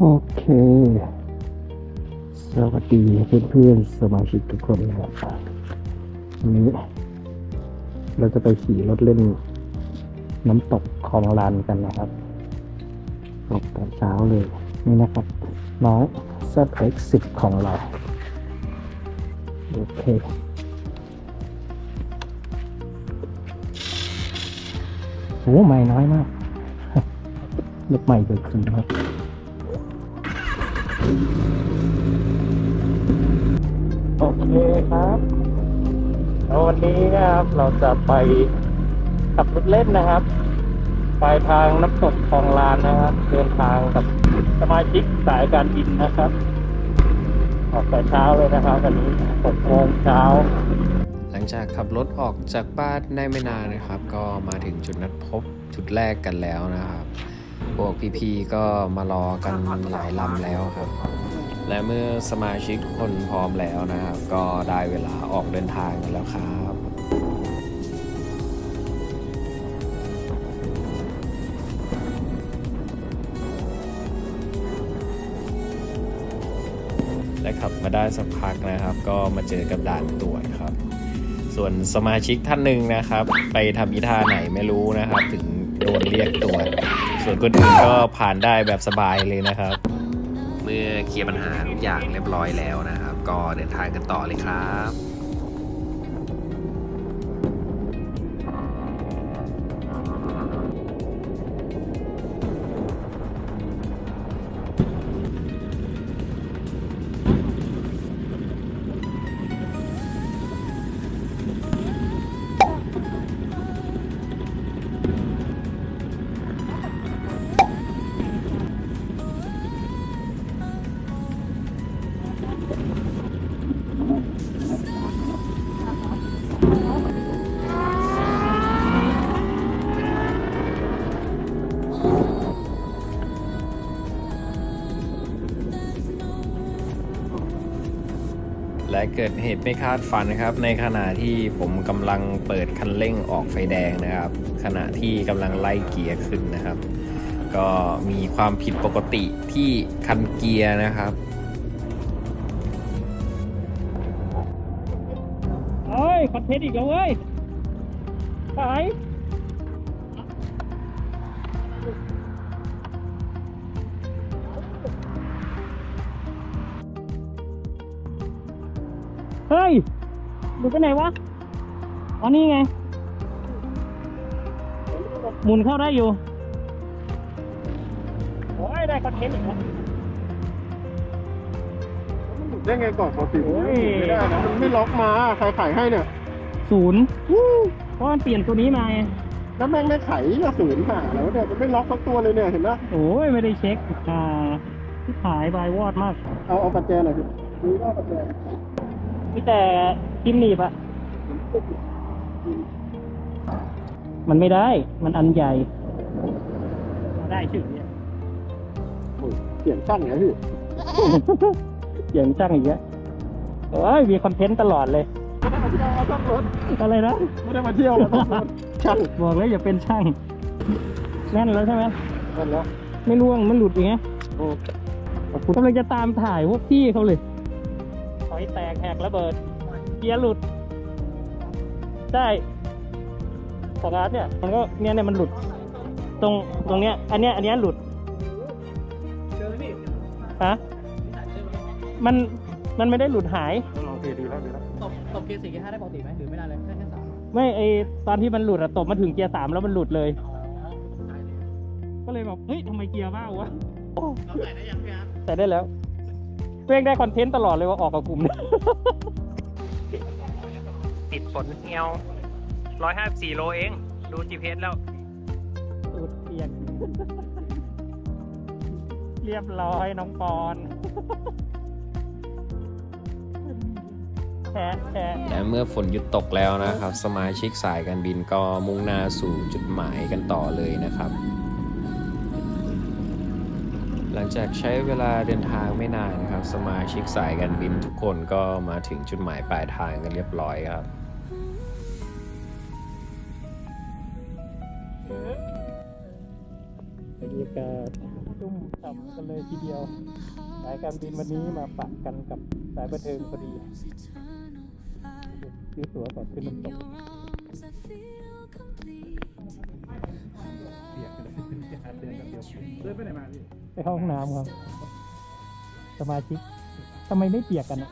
โอเค สวัสดีเพื่อนๆสมาชิกทุกคนนะครับวันนี้ เราจะไปขี่รถเล่นน้ำตกคลองลานกันนะครับตกแต่เช้าเลย นี่นะครับ น้อง ZX10 ของเรา โอเคโอ้ไม่น้อยมากรถใหม่เกิดขึ้นครับ โอเคครับแล้ววันนี้นะครับเราจะไปขับรถเล่นนะครับ ไปทางน้ำตกคลองลานนะครับ เดินทางกับสมาชิกสายการบินนะครับ ออกแต่เช้าเลยนะครับวันนี้หกโมงเช้าหลังจากขับรถออกจากบ้านได้ไม่นานนะครับ ก็มาถึงจุดนัดพบจุดแรกกันแล้วนะครับ พวกพี่ๆก็มารอกันหลายลำแล้วครับ และเมื่อสมาชิกทุกคนพร้อมแล้วนะครับ ก็ได้เวลาออกเดินทางแล้วครับและขับมาได้สักพักนะครับ ก็มาเจอกับด่านตรวจครับ ส่วนสมาชิกท่านหนึ่งนะครับ ไปทำอีท่าไหนไม่รู้นะครับ ถึง โดนเรียกตัว ส่วนคนอื่นก็ผ่านได้แบบสบายเลยนะครับ เมื่อเคลียร์ปัญหาทุกอย่างเรียบร้อยแล้วนะครับ ก็เดินทางกันต่อเลยครับ และเกิดเหตุไม่คาดฝันนะครับ ในขณะที่ผมกำลังเปิดคันเร่งออกไฟแดงนะครับ ขณะที่กำลังไล่เกียร์ขึ้นนะครับ ก็มีความผิดปกติที่คันเกียร์นะครับเฮ้ยคอนเทนต์อีกแล้วเว้ยไป เฮ้ยดูไปไหนวะอ๋อนี่ไง หมุนเข้าได้อยู่โอ้ยได้คอนเทนต์อีกแล้วได้ไงก่อนปกติโอ้ยไม่ได้นะมันไม่ล็อกมาใครขายให้เนี่ยศูนย์เพราะมันเปลี่ยนตัวนี้มาไงแล้วแม่งไม่ไขก็ศูนย์หาแล้วเนี่ยมันไม่ล็อกสักตัวเลยเนี่ยเห็นไหมโอ้ยไม่ได้เช็คอ่าที่ขายบายวอดมาก เอาเอาปัจแจหน่อยสิมีก็ปัจแจ มีแต่กิมหนีบอะมันไม่ได้ มันอันใหญ่ ได้ชื่อเนี่ยโอ้ยเปลี่ยนช่างเหรอพี่อย่างช่างอีกแล้วเอ้ยมีคอนเทนต์ตลอดเลย ไม่ได้มาเที่ยวเอาช่างรถอะไรนะ ไม่ได้มาเที่ยวมาซ่อมรถช่างบอกเลยอย่าเป็นช่าง แน่นแล้วใช่ไหม นั่นแล้วไม่ร่วง มันหลุดอย่างเงี้ยโอ้ กำลังจะตามถ่ายพวกพี่เขาเลยถอย แตกแหกระเบิดเกียร์หลุดใช่สตาร์ทเนี่ย มันก็เนี่ยเนี่ยมันหลุด ตรงตรงเนี้ย อันเนี้ยอันเนี้ยหลุดฮะมันมันไม่ได้หลุดหายโอเคดีแล้วดีแล้วตบตบเกียร์สี่เกียร์ห้าได้ปกติไหมหรือไม่ได้เลยแค่แค่สามไม่ไอตอนที่มันหลุดอะตบมาถึงเกียร์สามแล้วมันหลุดเลย ก็เลยแบบเฮ้ยทำไมเกียร์บ้าวะเราใส่ได้ยังพี่ครับแต่ได้แล้ว เพ่งได้คอนเทนต์ตลอดเลยว่าออกกับกลุ่มเนี่ยติดฝนเงียวร้อยห้าสี่โลเอง ดู GPS แล้วสูดเปียก เรียบร้อยน้องปอนแชะแชะและเมื่อฝนหยุดตกแล้วนะครับ สมาชิกสายการบินก็มุ่งหน้าสู่จุดหมายกันต่อเลยนะครับ หลังจากใช้เวลาเดินทางไม่นานนะครับ สมาชิกสายการบินทุกคนก็มาถึงจุดหมายปลายทางกันเรียบร้อยครับบรรยากาศชุ่มฉ่ครับก็เลยทีเดียว สายการบินวันนี้มาปะกันกับสายบันเทิงพอดีซื้อตั๋วก่อนขึ้นน้ำตก เดินกันเดียวเดินไปไหนมาพี่ไปเข้าห้องน้ำครับ สมาชิกทำไมไม่เปียกกันอะ